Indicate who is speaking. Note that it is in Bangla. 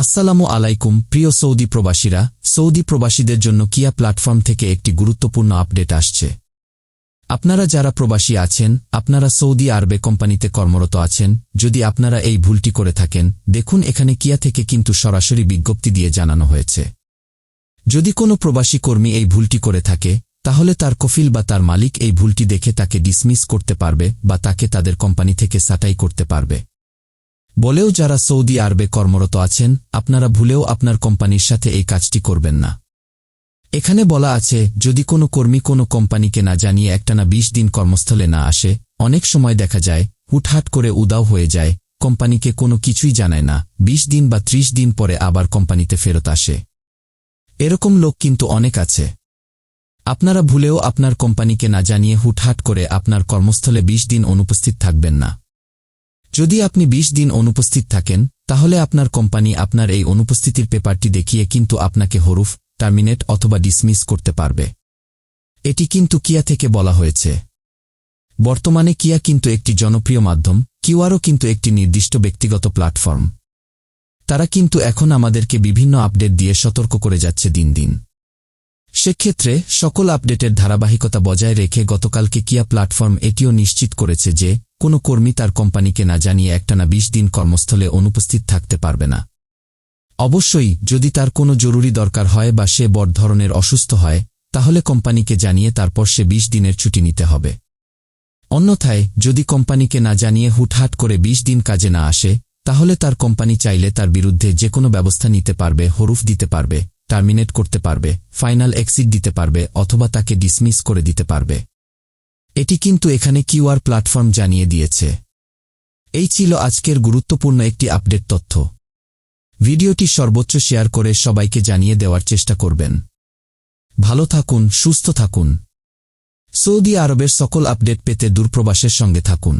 Speaker 1: আসসালামু আলাইকুম, প্রিয় সৌদি প্রবাসীরা। সৌদি প্রবাসীদের জন্য কিয়া প্ল্যাটফর্ম থেকে একটি গুরুত্বপূর্ণ আপডেট আসছে। আপনারা যারা প্রবাসী আছেন, আপনারা সৌদি আরবে কোম্পানিতে কর্মরত আছেন, যদি আপনারা এই ভুলটি করে থাকেন, দেখুন এখানে কিয়া থেকে কিন্তু সরাসরি বিজ্ঞপ্তি দিয়ে জানানো হয়েছে। যদি কোনো প্রবাসী কর্মী এই ভুলটি করে থাকে, তাহলে তার কফিল বা তার মালিক এই ভুলটি দেখে তাকে ডিসমিস করতে পারবে বা তাকে তাদের কোম্পানি থেকে সাটাই করতে পারবে। বলেও যারা সৌদি আরবে কর্মরত আছেন, আপনারা ভুলেও আপনার কোম্পানির সাথে এই কাজটি করবেন না। এখানে বলা আছে, যদি কোনো কর্মী কোনো কোম্পানিকে না জানিয়ে একটানা ২০ দিন কর্মস্থলে না আসে, অনেক সময় দেখা যায়, হুটহাট করে উদাও হয়ে যায়, কোম্পানিকে কোনো কিছুই জানায় না ২০ দিন বা ৩০ দিন পরে আবার কোম্পানিতে ফেরত আসে। এরকম লোক কিন্তু অনেক আছে। আপনারা ভুলেও আপনার কোম্পানিকে না জানিয়ে হুটহাট করে আপনার কর্মস্থলে ২০ দিন অনুপস্থিত থাকবেন না। যদি আপনি ২০ দিন অনুপস্থিত থাকেন, তাহলে আপনার কোম্পানি আপনার এই অনুপস্থিতির পেপারটি দেখিয়ে কিন্তু আপনাকে হরুফ, টার্মিনেট অথবা ডিসমিস করতে পারবে। এটি কিন্তু কিয়া থেকে বলা হয়েছে। বর্তমানে কিয়া কিন্তু একটি জনপ্রিয় মাধ্যম, কিউআরও কিন্তু একটি নির্দিষ্ট ব্যক্তিগত প্ল্যাটফর্ম। তারা কিন্তু এখন আমাদেরকে বিভিন্ন আপডেট দিয়ে সতর্ক করে যাচ্ছে দিন দিন। সেক্ষেত্রে, সকল আপডেটের ধারাবাহিকতা বজায় রেখে গতকালকে কিয়া প্ল্যাটফর্ম এটিও নিশ্চিত করেছে যে কোনো কর্মী তার কোম্পানিকে না জানিয়ে একটানা ২০ দিন কর্মস্থলে অনুপস্থিত থাকতে পারবে না। অবশ্যই, যদি তার কোনো জরুরি দরকার হয় বা সে বড় ধরনের অসুস্থ হয়, তাহলে কোম্পানিকে জানিয়ে তারপর সে ২০ দিনের ছুটি নিতে হবে। অন্যথায়, যদি কোম্পানিকে না জানিয়ে হুটহাট করে ২০ দিন কাজে না আসে, তাহলে তার কোম্পানি চাইলে তার বিরুদ্ধে যে কোনো ব্যবস্থা নিতে পারবে, হরুফ দিতে পারবে, টার্মিনেট করতে পারবে, ফাইনাল এক্সিট দিতে পারবে অথবা তাকে ডিসমিস করে দিতে পারবে। এটি কিন্তু এখানে কিউআর প্ল্যাটফর্ম জানিয়ে দিয়েছে। এই ছিল আজকের গুরুত্বপূর্ণ একটি আপডেট তথ্য। ভিডিওটি সর্বোচ্চ শেয়ার করে সবাইকে জানিয়ে দেওয়ার চেষ্টা করবেন। ভালো থাকুন, সুস্থ থাকুন। সৌদি আরবের সকল আপডেট পেতে দূরপ্রবাসের সঙ্গে থাকুন।